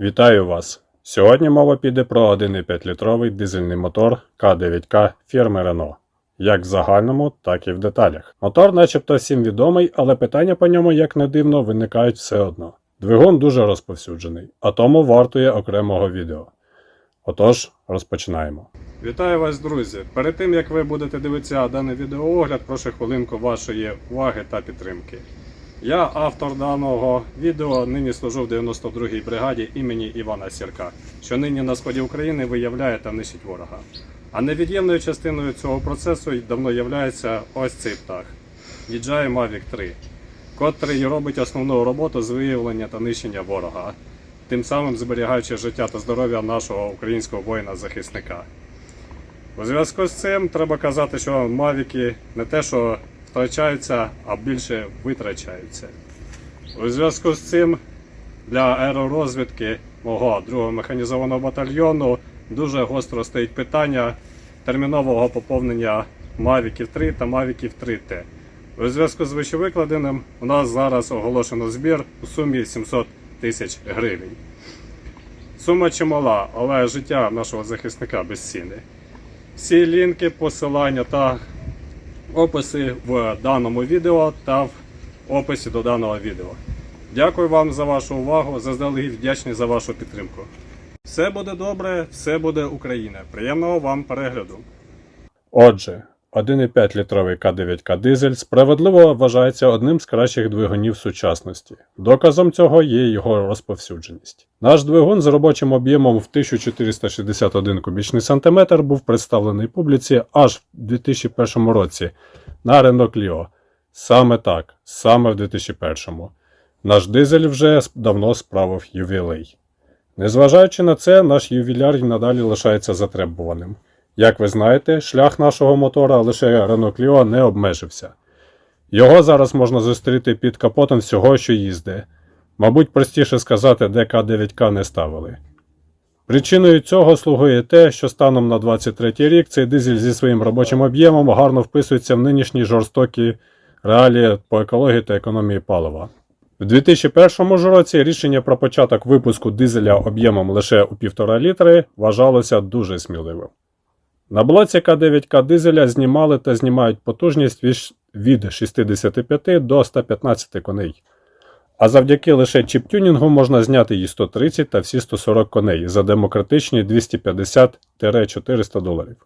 Вітаю вас! Сьогодні мова піде про 1,5-літровий дизельний мотор К9К фірми Renault. Як в загальному, так і в деталях. Мотор начебто всім відомий, але питання по ньому, як не дивно, виникають все одно. Двигун дуже розповсюджений, а тому вартує окремого відео. Отож, розпочинаємо. Вітаю вас, друзі! Перед тим як ви будете дивитися даний відеоогляд, прошу хвилинку вашої уваги та підтримки. Я автор даного відео, нині служу в 92-й бригаді імені Івана Сірка, що нині на сході України виявляє та нищить ворога. А невід'ємною частиною цього процесу давно являється ось цей птах DJI Mavic 3, котрий робить основну роботу з виявлення та нищення ворога, тим самим зберігаючи життя та здоров'я нашого українського воїна-захисника. У зв'язку з цим треба казати, що мавіки не те, що втрачаються, а більше витрачаються. У зв'язку з цим для аеророзвідки мого другого механізованого батальйону дуже гостро стоїть питання термінового поповнення Мавіків 3 та Мавіків 3T. У зв'язку з вищевикладеним у нас зараз оголошено збір у сумі 700 тисяч гривень. Сума чимала, але життя нашого захисника безцінне. Всі лінки, посилання та описи в даному відео та в описі до даного відео. Дякую вам за вашу увагу, заздалегідь вдячний за вашу підтримку. Все буде добре, все буде Україна. Приємного вам перегляду. Отже, 1,5 літровий К9К дизель справедливо вважається одним з кращих двигунів сучасності. Доказом цього є його розповсюдженість. Наш двигун з робочим об'ємом в 1461 кубічний сантиметр був представлений публіці аж в 2001 році на Renault Clio. Саме так, саме в 2001. Наш дизель вже давно справив ювілей. Незважаючи на це, наш ювіляр надалі лишається затребуваним. Як ви знаєте, шлях нашого мотора лише Renault Clio не обмежився. Його зараз можна зустріти під капотом всього, що їзде. Мабуть, простіше сказати, де К9К не ставили. Причиною цього слугує те, що станом на 23 рік цей дизель зі своїм робочим об'ємом гарно вписується в нинішні жорстокі реалії по екології та економії палива. В 2001 ж році рішення про початок випуску дизеля об'ємом лише у 1,5 літри вважалося дуже сміливим. На блоці К9К дизеля знімали та знімають потужність від- від 65 до 115 коней. А завдяки лише чіп-тюнінгу можна зняти її 130 та всі 140 коней за демократичні 250-400 доларів.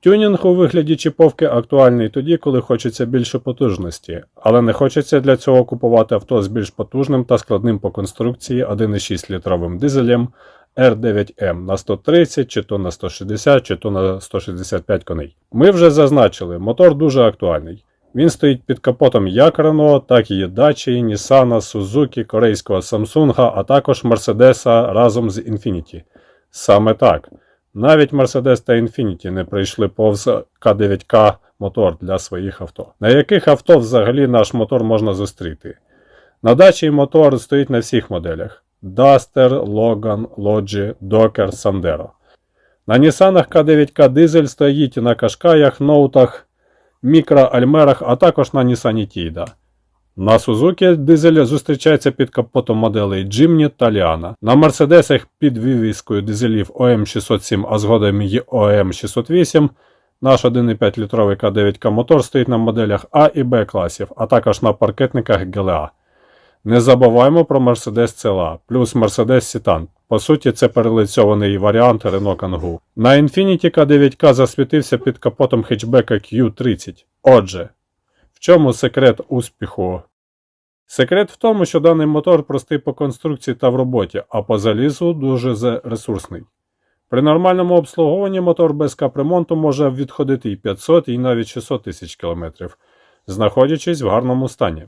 Тюнінг у вигляді чіповки актуальний тоді, коли хочеться більше потужності, але не хочеться для цього купувати авто з більш потужним та складним по конструкції 1,6 літровим дизелем R9M на 130, чи то на 160, чи то на 165 коней. Ми вже зазначили, мотор дуже актуальний. Він стоїть під капотом як Renault, так і Dacia, Nissan, Suzuki, корейського Samsung, а також Mercedes разом з Infiniti. Саме так. Навіть Mercedes та Infiniti не прийшли повз К9К мотор для своїх авто. На яких авто взагалі наш мотор можна зустріти? На дачі мотор стоїть на всіх моделях: Duster, Logan, Logi, Docker, Sandero. На Нісанах К9К дизель стоїть на Кашкаях, Ноутах, Мікро, Альмерах, а також на Nissan Тійда. На Suzuki дизель зустрічається під капотом моделей Jimny та Liana. На Мерседесах під вивіскою дизелів OM607, а згодом і OM608 наш 1,5 літровий К9К мотор стоїть на моделях А і Б класів, а також на паркетниках GLA. Не забуваємо про Mercedes CLA, плюс Mercedes Citan. По суті, це перелицьований варіант Renault Kangoo. На Infiniti K9K засвітився під капотом хетчбека Q30. Отже, в чому секрет успіху? Секрет в тому, що даний мотор простий по конструкції та в роботі, а по залізу дуже ресурсний. При нормальному обслуговуванні мотор без капремонту може відходити і 500, і навіть 600 тисяч кілометрів, знаходячись в гарному стані.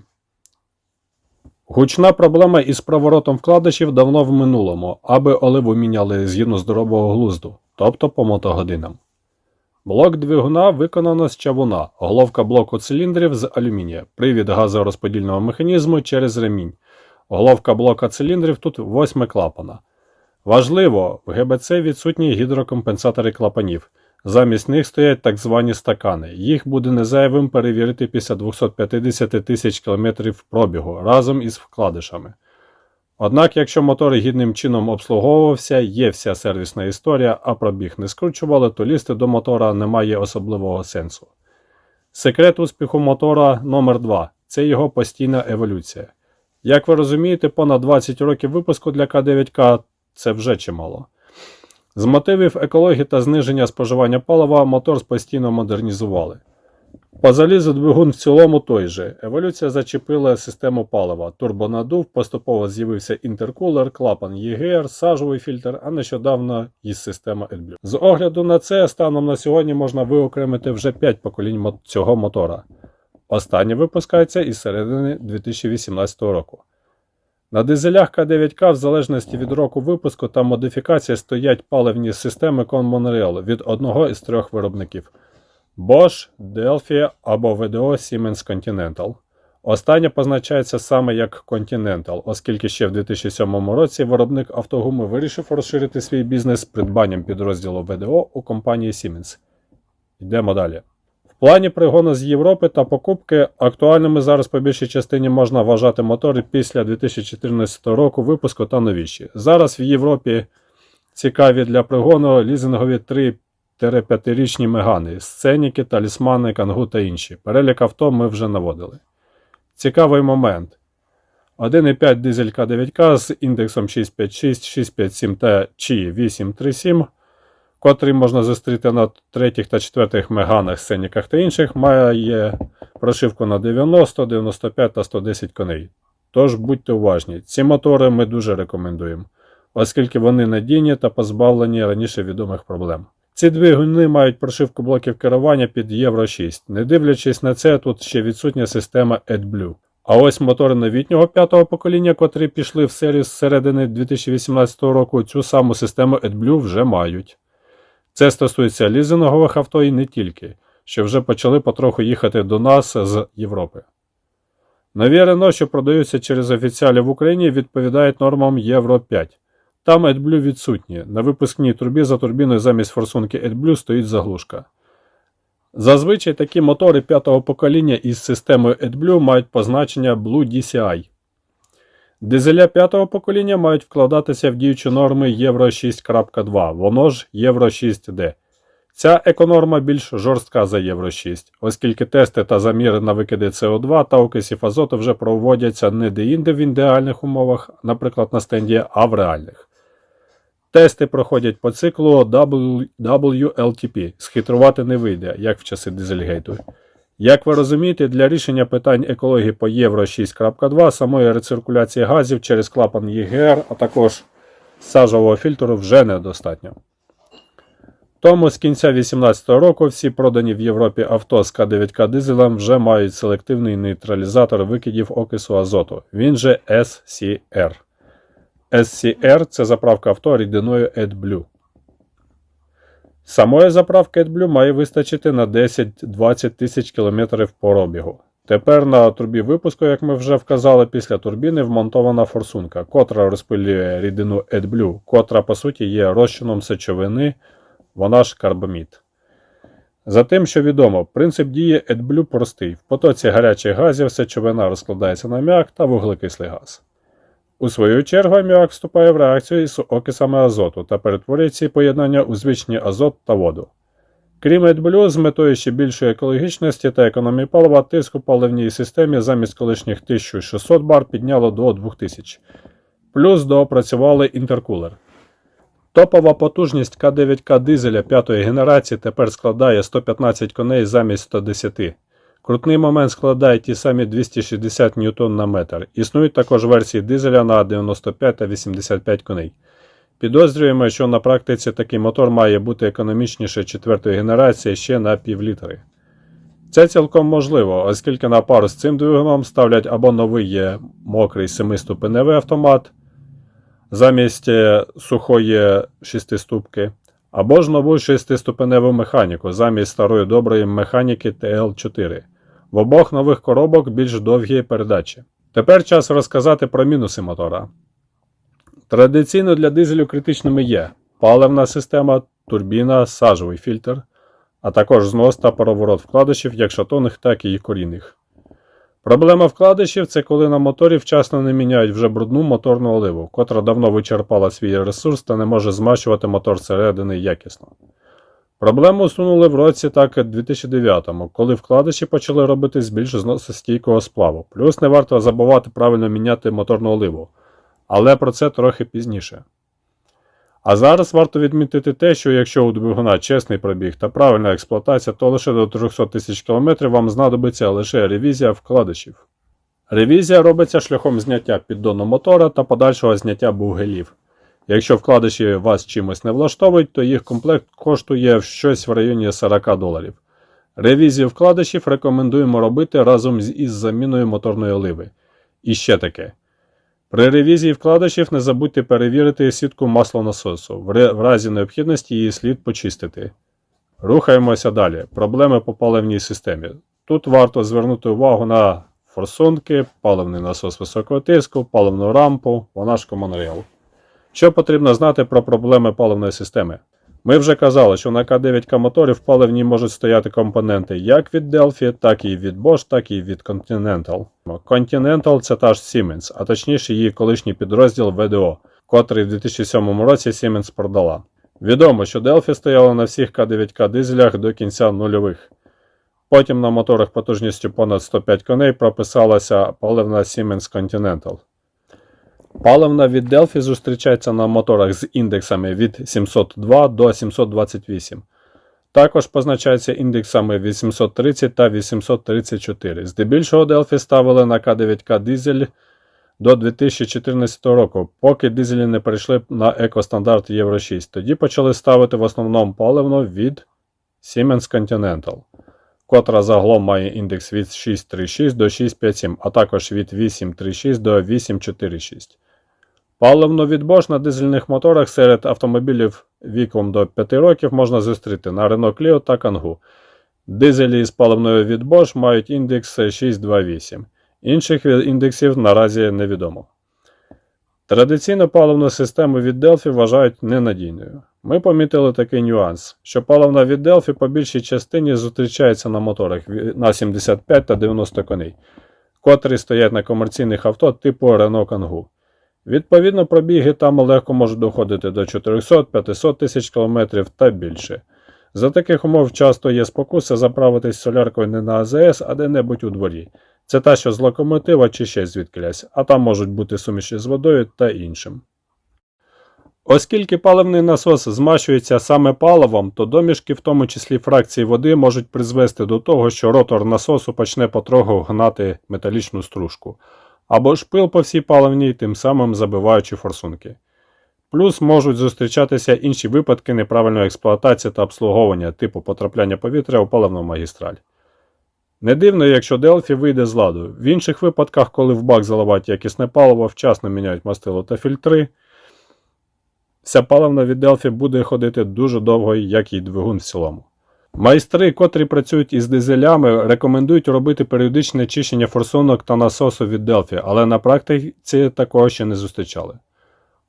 Гучна проблема із проворотом вкладишів давно в минулому, аби оливу міняли згідно здорового глузду, тобто по мотогодинам. Блок двигуна виконано з чавуна, головка блоку циліндрів з алюмінія, привід газорозподільного механізму через ремінь. Головка блока циліндрів тут 8 клапана. Важливо, в ГБЦ відсутні гідрокомпенсатори клапанів. Замість них стоять так звані стакани. Їх буде незайвим перевірити після 250 тисяч кілометрів пробігу разом із вкладишами. Однак, якщо мотор гідним чином обслуговувався, є вся сервісна історія, а пробіг не скручували, то лізти до мотора не має особливого сенсу. Секрет успіху мотора номер 2 це його постійна еволюція. Як ви розумієте, понад 20 років випуску для К9К це вже чимало. З мотивів екології та зниження споживання палива мотор постійно модернізували. По залізу двигун в цілому той же. Еволюція зачепила систему палива. Турбонадув, поступово з'явився інтеркулер, клапан ЄГР, сажовий фільтр, а нещодавно і система AdBlue. З огляду на це, станом на сьогодні можна виокремити вже 5 поколінь цього мотора. Останнє випускається із середини 2018 року. На дизелях К9К в залежності від року випуску та модифікації стоять паливні системи Monorail від одного із трьох виробників Bosch, Delphi або VDO Siemens Continental. Останнє позначається саме як Continental, оскільки ще в 2007 році виробник автогуми вирішив розширити свій бізнес придбанням підрозділу VDO у компанії Siemens. Йдемо далі. Плані пригону з Європи та покупки актуальними зараз по більшій частині можна вважати мотори після 2014 року випуску та новіші. Зараз в Європі цікаві для пригону лізингові 3-5-річні мегани, сценіки, талісмани, кангу та інші. Перелік авто ми вже наводили. Цікавий момент. 1,5 дизель К9К з індексом 656, 657 та чи 837 котрий можна зустріти на третіх та четвертих меганах, сценіках та інших, має прошивку на 90, 95 та 110 коней. Тож будьте уважні, ці мотори ми дуже рекомендуємо, оскільки вони надійні та позбавлені раніше відомих проблем. Ці двигуни мають прошивку блоків керування під Євро 6. Не дивлячись на це, тут ще відсутня система AdBlue. А ось мотори новітнього п'ятого покоління, котрі пішли в серію з середини 2018 року, цю саму систему AdBlue вже мають. Це стосується лізингових авто і не тільки, що вже почали потроху їхати до нас з Європи. Нові Рено, що продаються через офіціалі в Україні, відповідають нормам Євро 5. Там AdBlue відсутні. На випускній трубі за турбіною замість форсунки AdBlue стоїть заглушка. Зазвичай такі мотори п'ятого покоління із системою AdBlue мають позначення Blue DCI. Дизеля п'ятого покоління мають вкладатися в діючі норми Євро 6.2, воно ж Євро 6D. Ця еконорма більш жорстка за Євро 6, оскільки тести та заміри на викиди СО2 та окисів азоту вже проводяться не деінде в ідеальних умовах, наприклад на стенді, а в реальних. Тести проходять по циклу WLTP. Схитрувати не вийде, як в часи Дизельгейту. Як ви розумієте, для рішення питань екології по Євро 6.2 самої рециркуляції газів через клапан ЄГР, а також сажового фільтру вже недостатньо. Тому з кінця 2018 року всі продані в Європі авто з К9К дизелем вже мають селективний нейтралізатор викидів окису азоту, він же SCR. SCR це заправка авто рідиною AdBlue. Самої заправки AdBlue має вистачити на 10-20 тисяч кілометрів по пробігу. Тепер на трубі випуску, як ми вже вказали, після турбіни вмонтована форсунка, котра розпилює рідину AdBlue, котра по суті є розчином сечовини, вона ж карбамід. За тим, що відомо, принцип дії AdBlue простий. В потоці гарячих газів сечовина розкладається на аміак та вуглекислий газ. У свою чергу аміак вступає в реакцію із окисами азоту та перетворює ці поєднання у звичні азот та воду. Крім AdBlue, з метою ще більшої екологічності та економії палива, тиск у паливній системі замість колишніх 1600 бар підняло до 2000. Плюс доопрацювали інтеркулер. Топова потужність К9К дизеля п'ятої генерації тепер складає 115 коней замість 110. Крутний момент складає ті самі 260 ньютон на метр. Існують також версії дизеля на 95 та 85 коней. Підозрюємо, що на практиці такий мотор має бути економічніше четвертої генерації ще на півлітри. Це цілком можливо, оскільки на пару з цим двигуном ставлять або новий мокрий 7-ступеневий автомат замість е, сухої 6-ступки, або ж нову 6-ступеневу механіку замість старої доброї механіки TL4. В обох нових коробок більш довгі передачі. Тепер час розказати про мінуси мотора. Традиційно для дизелю критичними є паливна система, турбіна, сажовий фільтр, а також знос та переворот вкладишів як шатонних, так і корінних. Проблема вкладишів це коли на моторі вчасно не міняють вже брудну моторну оливу, котра давно вичерпала свій ресурс та не може змащувати мотор зсередини якісно. Проблему усунули в році так 2009-му, коли вкладиші почали робити з більш зносостійкого сплаву. Плюс не варто забувати правильно міняти моторну оливу, але про це трохи пізніше. А зараз варто відмітити те, що якщо у двигуна чесний пробіг та правильна експлуатація, то лише до 300 тисяч км вам знадобиться лише ревізія вкладишів. Ревізія робиться шляхом зняття піддону мотора та подальшого зняття бугелів. Якщо вкладиші вас чимось не влаштовують, то їх комплект коштує щось в районі 40 доларів. Ревізію вкладишів рекомендуємо робити разом із заміною моторної оливи. І ще таке. При ревізії вкладишів не забудьте перевірити сітку маслонасосу. В разі необхідності її слід почистити. Рухаємося далі. Проблеми по паливній системі. Тут варто звернути увагу на форсунки, паливний насос високого тиску, паливну рампу, вона ж Common Що потрібно знати про проблеми паливної системи? Ми вже казали, що на К9К моторі в паливній можуть стояти компоненти як від Delphi, так і від Bosch, так і від Continental. Continental це та ж Siemens, а точніше її колишній підрозділ VDO, котрий в 2007 році Siemens продала. Відомо, що Delphi стояла на всіх К9К дизелях до кінця нульових. Потім на моторах потужністю понад 105 коней прописалася паливна Siemens Continental. Паливна від Delphi зустрічається на моторах з індексами від 702 до 728. Також позначається індексами 830 та 834. Здебільшого Delphi ставили на К9К дизель до 2014 року, поки дизелі не перейшли на екостандарт Євро 6. Тоді почали ставити в основному паливно від Siemens Continental, котра загалом має індекс від 636 до 657, а також від 836 до 846. Паливно від Bosch на дизельних моторах серед автомобілів віком до 5 років можна зустріти на Renault Clio та Kangoo. Дизелі з паливною від Bosch мають індекс 628. Інших індексів наразі невідомо. Традиційну паливну систему від Delphi вважають ненадійною. Ми помітили такий нюанс, що паливна від Delphi по більшій частині зустрічається на моторах на 75 та 90 коней, котрі стоять на комерційних авто типу Renault Kangoo. Відповідно, пробіги там легко можуть доходити до 400-500 тисяч км та більше. За таких умов часто є спокуса заправитись соляркою не на АЗС, а де-небудь у дворі. Це та, що з локомотива чи ще звідкилясь, а там можуть бути суміші з водою та іншим. Оскільки паливний насос змащується саме паливом, то домішки, в тому числі фракції води, можуть призвести до того, що ротор насосу почне потроху гнати металічну стружку, або ж пил по всій паливній, тим самим забиваючи форсунки. Плюс можуть зустрічатися інші випадки неправильної експлуатації та обслуговування типу потрапляння повітря у паливну магістраль. Не дивно, якщо Delphi вийде з ладу. В інших випадках, коли в бак заливають якісне паливо, вчасно міняють мастило та фільтри, вся паливна від Delphi буде ходити дуже довго, як і двигун в цілому. Майстри, котрі працюють із дизелями, рекомендують робити періодичне чищення форсунок та насосу від Delphi, але на практиці такого ще не зустрічали.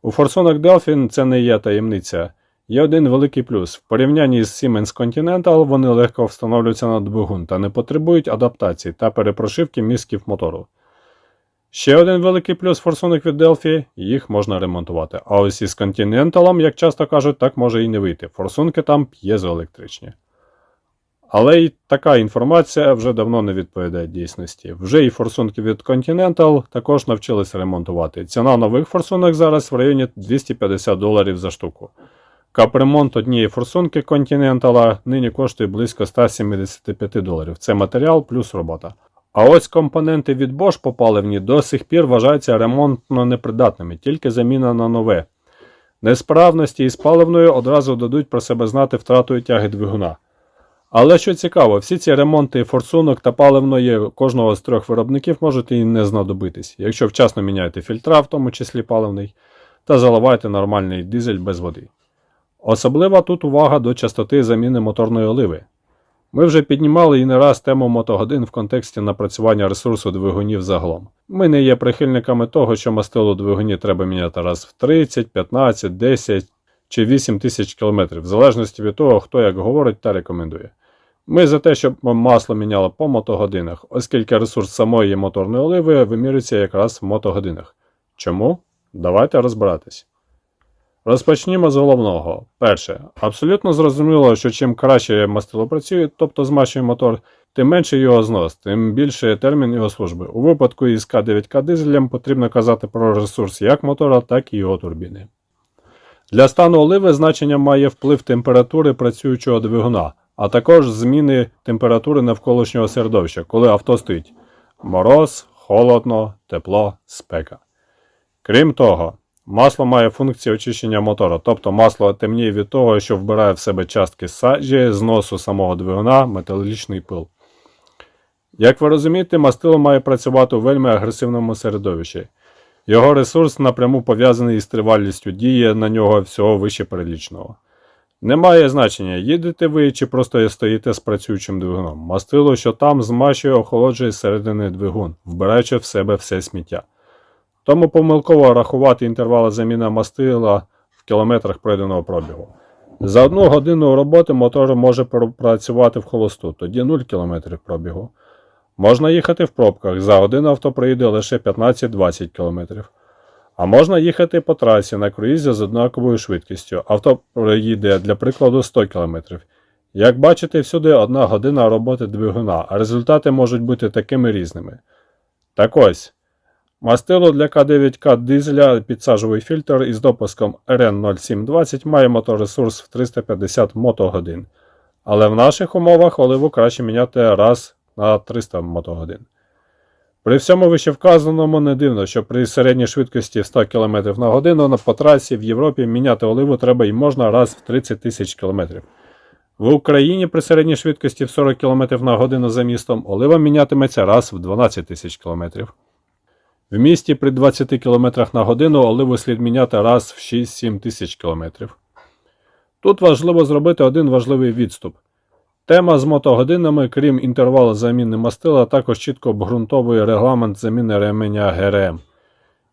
У форсунок Delphi це не є таємниця. Є один великий плюс. В порівнянні з Siemens Continental вони легко встановлюються на двигун та не потребують адаптації та перепрошивки місків мотору. Ще один великий плюс форсунок від Delphi – їх можна ремонтувати. А ось із Continental, як часто кажуть, так може і не вийти. Форсунки там п'єзоелектричні. Але й така інформація вже давно не відповідає дійсності. Вже і форсунки від Continental також навчилися ремонтувати. Ціна нових форсунок зараз в районі 250 доларів за штуку. Капремонт однієї форсунки Continental нині коштує близько 175 доларів. Це матеріал плюс робота. А ось компоненти від Bosch по паливні до сих пір вважаються ремонтно непридатними, тільки заміна на нове. Несправності із паливною одразу дадуть про себе знати втратою тяги двигуна. Але що цікаво, всі ці ремонти форсунок та паливної кожного з трьох виробників можуть і не знадобитись, якщо вчасно міняєте фільтра, в тому числі паливний, та заливаєте нормальний дизель без води. Особлива тут увага до частоти заміни моторної оливи. Ми вже піднімали і не раз тему мотогодин в контексті напрацювання ресурсу двигунів загалом. Ми не є прихильниками того, що мастило двигуні треба міняти раз в 30, 15, 10 чи 8 тисяч кілометрів, в залежності від того, хто як говорить та рекомендує. Ми за те, щоб масло міняло по мотогодинах, оскільки ресурс самої моторної оливи вимірюється якраз в мотогодинах. Чому? Давайте розбиратись. Розпочнімо з головного. Перше, абсолютно зрозуміло, що чим краще мастило працює, тобто змащує мотор, тим менше його знос, тим більше термін його служби. У випадку із К9К дизелем потрібно казати про ресурс як мотора, так і його турбіни. Для стану оливи значення має вплив температури працюючого двигуна, а також зміни температури навколишнього середовища, коли авто стоїть мороз, холодно, тепло, спека. Крім того, масло має функцію очищення мотора, тобто масло темніє від того, що вбирає в себе частки саджі, зносу самого двигуна, металічний пил. Як ви розумієте, мастило має працювати у вельми агресивному середовищі. Його ресурс напряму пов'язаний із тривалістю дії на нього всього вище перелічного. Немає значення, їдете ви чи просто стоїте з працюючим двигуном. Мастило, що там змащує, охолоджує зсередини двигун, вбираючи в себе все сміття. Тому помилково рахувати інтервали заміни мастила в кілометрах пройденого пробігу. За одну годину роботи мотор може пропрацювати в холосту, тоді 0 км пробігу. Можна їхати в пробках, за годину авто проїде лише 15-20 км. А можна їхати по трасі на круїзі з однаковою швидкістю. Авто проїде, для прикладу, 100 км. Як бачите, всюди одна година роботи двигуна, а результати можуть бути такими різними. Так ось, мастило для К9К дизеля підсаджовий фільтр із допуском RN0720 має моторесурс в 350 мотогодин. Але в наших умовах оливу краще міняти раз на 300 мотогодин. При всьому вищевказаному не дивно, що при середній швидкості 100 км на годину на по трасі в Європі міняти оливу треба і можна раз в 30 тисяч км. В Україні при середній швидкості в 40 км на годину за містом олива мінятиметься раз в 12 тисяч км. В місті при 20 км на годину оливу слід міняти раз в 6-7 тисяч км. Тут важливо зробити один важливий відступ. Тема з мотогодинами, крім інтервалу заміни мастила, також чітко обґрунтовує регламент заміни ременя ГРМ.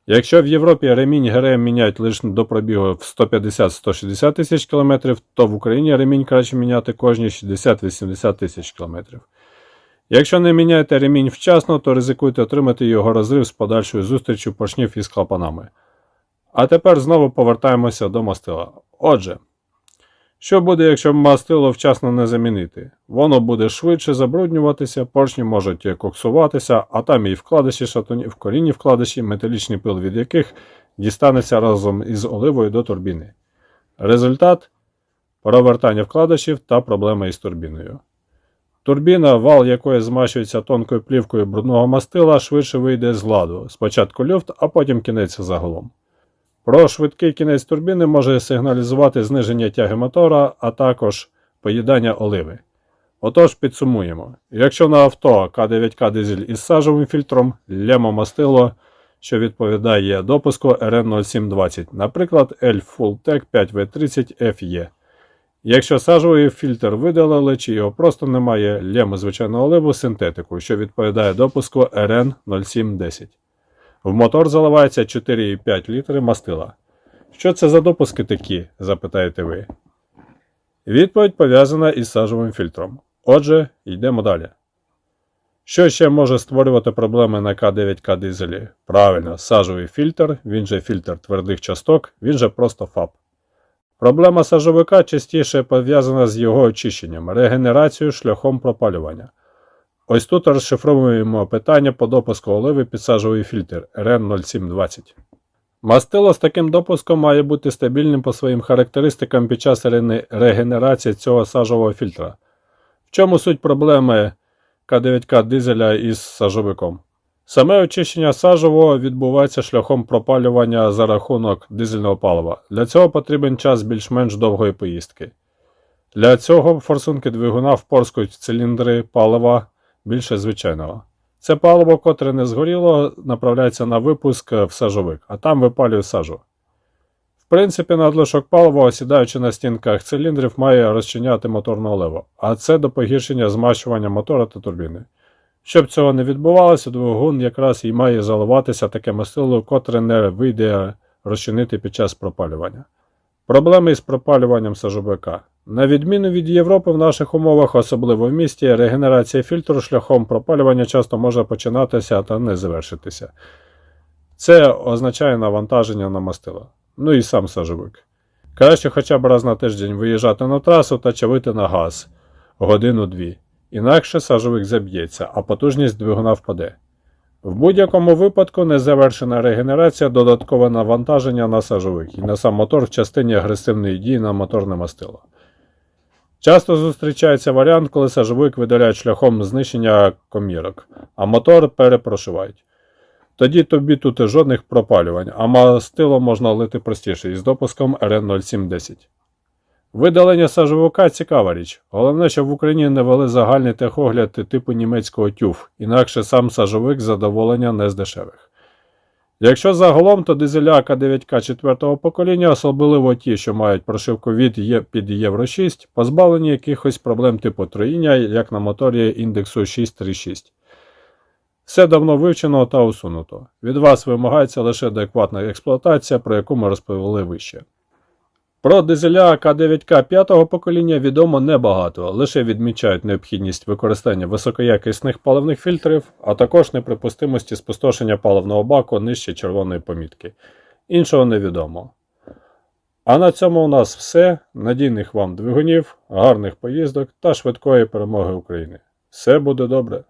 Якщо в Європі ремінь ГРМ міняють лише до пробігу в 150-160 тисяч км, то в Україні ремінь краще міняти кожні 60-80 тисяч км. Якщо не міняєте ремінь вчасно, то ризикуйте отримати його розрив з подальшою зустрічю поршнів із клапанами. А тепер знову повертаємося до мастила. Отже. Що буде, якщо мастило вчасно не замінити? Воно буде швидше забруднюватися, поршні можуть коксуватися, а там і вкладиші шатунів, корінні вкладиші, металічний пил від яких дістанеться разом із оливою до турбіни. Результат провертання вкладишів та проблеми із турбіною. Турбіна, вал якої змащується тонкою плівкою брудного мастила, швидше вийде з ладу. Спочатку люфт, а потім кінець загалом. Про швидкий кінець турбіни може сигналізувати зниження тяги мотора, а також поїдання оливи. Отож, підсумуємо: якщо на авто К9К дизель із сажовим фільтром, лемо мастило, що відповідає допуску RN0720, наприклад, L Fulltech 5V30FE. Якщо сажовий фільтр видалили, чи його просто немає, лємо звичайного оливу синтетику, що відповідає допуску RN0710. В мотор заливається 4,5 літри мастила. Що це за допуски такі? запитаєте ви. Відповідь пов'язана із сажовим фільтром. Отже, йдемо далі. Що ще може створювати проблеми на К9К дизелі? Правильно, сажовий фільтр, він же фільтр твердих часток, він же просто ФАП. Проблема сажовика частіше пов'язана з його очищенням, регенерацією шляхом пропалювання. Ось тут розшифровуємо питання по допуску оливи під сажовий фільтр RN0720. Мастило з таким допуском має бути стабільним по своїм характеристикам під час регенерації цього сажового фільтра. В чому суть проблеми К9К дизеля із сажовиком? Саме очищення сажового відбувається шляхом пропалювання за рахунок дизельного палива. Для цього потрібен час більш-менш довгої поїздки. Для цього форсунки двигуна впорскують циліндри палива більше звичайного. Це паливо, котре не згоріло, направляється на випуск в сажовик, а там випалює сажу. В принципі, надлишок палива, осідаючи на стінках циліндрів, має розчиняти моторну оливу, а це до погіршення змащування мотора та турбіни. Щоб цього не відбувалося, двигун якраз і має заливатися таке мастило, котре не вийде розчинити під час пропалювання. Проблеми із пропалюванням сажовика. На відміну від Європи, в наших умовах, особливо в місті, регенерація фільтру шляхом пропалювання часто може починатися та не завершитися. Це означає навантаження на мастила. Ну і сам сажовик. Краще хоча б раз на тиждень виїжджати на трасу та чавити на газ годину-дві. Інакше сажовик заб'ється, а потужність двигуна впаде. В будь-якому випадку незавершена регенерація додаткове навантаження на сажовик і на сам мотор в частині агресивної дії на моторне мастило. Часто зустрічається варіант, коли сажовик видаляють шляхом знищення комірок, а мотор перепрошивають. Тоді тобі тут жодних пропалювань, а мастило можна лити простіше із допуском RN0710. Видалення сажовика цікава річ. Головне, щоб в Україні не вели загальний техогляд типу німецького тюф, інакше сам сажовик задоволення не з дешевих. Якщо загалом, то дизеля К9К 4 покоління, особливо ті, що мають прошивку від під Євро 6, позбавлені якихось проблем типу троїння, як на моторі індексу 636. Все давно вивчено та усунуто. Від вас вимагається лише адекватна експлуатація, про яку ми розповіли вище. Про дизеля К9К 5 покоління відомо небагато, лише відмічають необхідність використання високоякісних паливних фільтрів, а також неприпустимості спустошення паливного баку нижче червоної помітки. Іншого невідомо. А на цьому у нас все. Надійних вам двигунів, гарних поїздок та швидкої перемоги України. Все буде добре.